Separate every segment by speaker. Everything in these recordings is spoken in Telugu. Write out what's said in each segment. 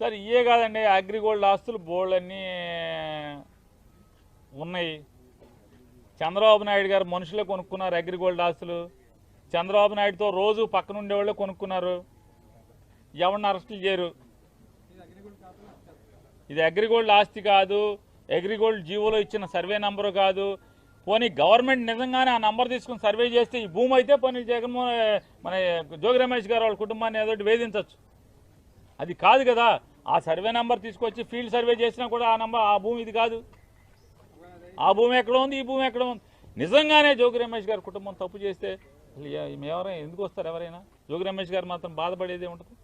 Speaker 1: సార్ ఇవే కాదండి. అగ్రిగోల్డ్ ఆస్తులు బోల్డన్నీ ఉన్నాయి. చంద్రబాబు నాయుడు గారు మనుషులే కొనుక్కున్నారు అగ్రిగోల్డ్ ఆస్తులు. చంద్రబాబు నాయుడుతో రోజు పక్కన ఉండేవాళ్ళే కొనుక్కున్నారు. ఎవరిని అరెస్టులు చేయరు. ఇది అగ్రిగోల్డ్ ఆస్తి కాదు. అగ్రిగోల్డ్ జీవోలో ఇచ్చిన సర్వే నంబరు కాదు. పోనీ గవర్నమెంట్ నిజంగానే ఆ నంబర్ తీసుకుని సర్వే చేస్తే ఈ భూమి అయితే పోనీ జగన్మోహన్ మన జోగి రమేష్ గారు వాళ్ళ కుటుంబాన్ని ఏదో వేధించవచ్చు అది కాదు కదా. ఆ సర్వే నెంబర్ తీసుకొచ్చి ఫీల్డ్ సర్వే చేసినా కూడా ఆ నెంబర్ ఆ భూమి ఇది కాదు. ఆ భూమి ఎక్కడ ఉంది? ఈ భూమి ఎక్కడ ఉంది? నిజంగానే జోగి రమేష్ గారి కుటుంబం తప్పు చేస్తే ఎవరైనా ఎందుకు వస్తారు ఎవరైనా? జోగి రమేష్ గారు మాత్రం బాధపడేదే ఉంటుంది.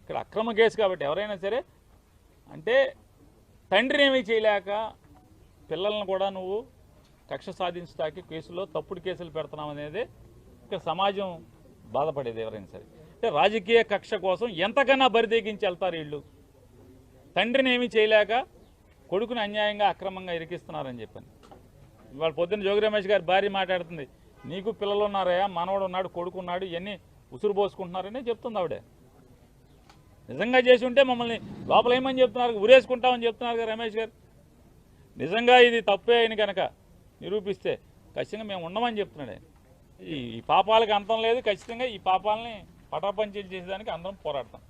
Speaker 1: ఇక్కడ అక్రమ కేసు కాబట్టి ఎవరైనా సరే అంటే తండ్రిని ఏమీ చేయలేక పిల్లలను కూడా నువ్వు కక్ష సాధించడానికి కేసులో తప్పుడు కేసులు పెడుతున్నావు అనేది ఇక్కడ సమాజం బాధపడేది ఎవరైనా సరే. అంటే రాజకీయ కక్ష కోసం ఎంతకన్నా బరిదేగించి వెళ్తారు వీళ్ళు? తండ్రిని ఏమీ చేయలేక కొడుకుని అన్యాయంగా అక్రమంగా ఇరికిస్తున్నారని చెప్పాను. ఇవాళ పొద్దున్న జోగి రమేష్ గారి భార్య మాట్లాడుతుంది నీకు పిల్లలు ఉన్నారయ్యా మనవడు ఉన్నాడు కొడుకు ఉన్నాడు ఇవన్నీ ఉసురు పోసుకుంటున్నారని చెప్తుంది ఆవిడే. నిజంగా చేసి ఉంటే మమ్మల్ని లోపల ఏమని చెప్తున్నారు? ఉరేసుకుంటామని చెప్తున్నారు కదా రమేష్ గారు. నిజంగా ఇది తప్పే అయిన కనుక నిరూపిస్తే ఖచ్చితంగా మేము ఉండమని చెప్తున్నాడు ఈ ఈ పాపాలకు అంతం లేదు ఖచ్చితంగా ఈ పాపాలని పటాపంచీలు చేసేదానికి అందరం పోరాడతాం.